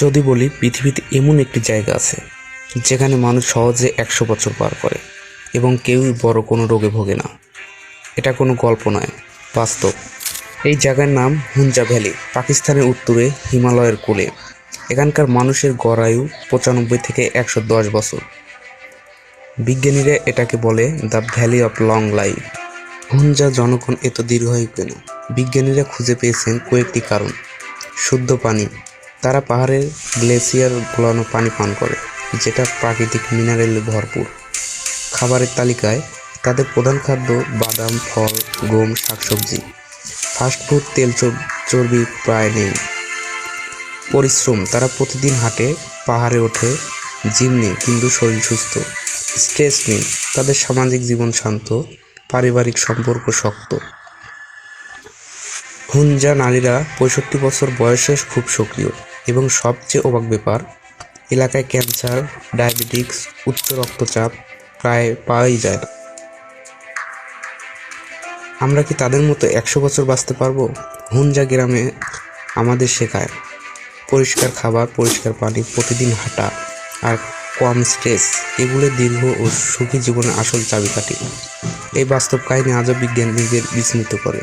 যদি বলি, পৃথিবীতে এমন একটি জায়গা আছে, যেখানে মানুষ সহজে একশো বছর পার করে এবং কেউই বড় কোনো রোগে ভোগে না। এটা কোনো গল্প নয়, বাস্তব। এই জায়গার নাম হুঞ্জা ভ্যালি, পাকিস্তানের উত্তরে হিমালয়ের কোলে। এখানকার মানুষের গড় আয়ু পঁচানব্বই থেকে একশো দশ বছর। বিজ্ঞানীরা এটাকে বলে the valley of long life. Hunza জনগণ এত দীর্ঘায়ু কেন? বিজ্ঞানীরা খুঁজে পেয়েছেন কয়েকটি কারণ। শুদ্ধ পানি তারা পাহাড়ের গ্লেসিয়ার গোলানো পানি পান করে, যেটা প্রাকৃতিক মিনারেলে ভরপুর। খাবারের তালিকায় তাদের প্রধান খাদ্য বাদাম, ফল, গম, শাকসবজি। ফাস্টফুড তেল চর্বি প্রায় নেই। পরিশ্রম, তারা প্রতিদিন হাঁটে, পাহাড়ে ওঠে, জিম নেই, কিন্তু শরীর সুস্থ। স্ট্রেস নেই, তাদের সামাজিক জীবন শান্ত, পারিবারিক সম্পর্ক শক্ত। হুঞ্জা নারীরা পঁয়ষট্টি বছর বয়সে খুব সক্রিয়। এবং সবচেয়ে অবাক ব্যাপার, এলাকায় ক্যান্সার, ডায়াবেটিক্স, উচ্চ রক্তচাপ প্রায় পাওয়াই যায় না। আমরা কি তাদের মতো একশো বছর বাঁচতে পারব? হুঞ্জা গ্রামে আমাদের শেখায়, পরিষ্কার খাবার, পরিষ্কার পানি, প্রতিদিন হাঁটা আর কম স্ট্রেস, এগুলো দীর্ঘ ও সুখী জীবনের আসল চাবিকাঠি। এই বাস্তব কাহিনী আজও বিজ্ঞানীদের বিস্মিত করে।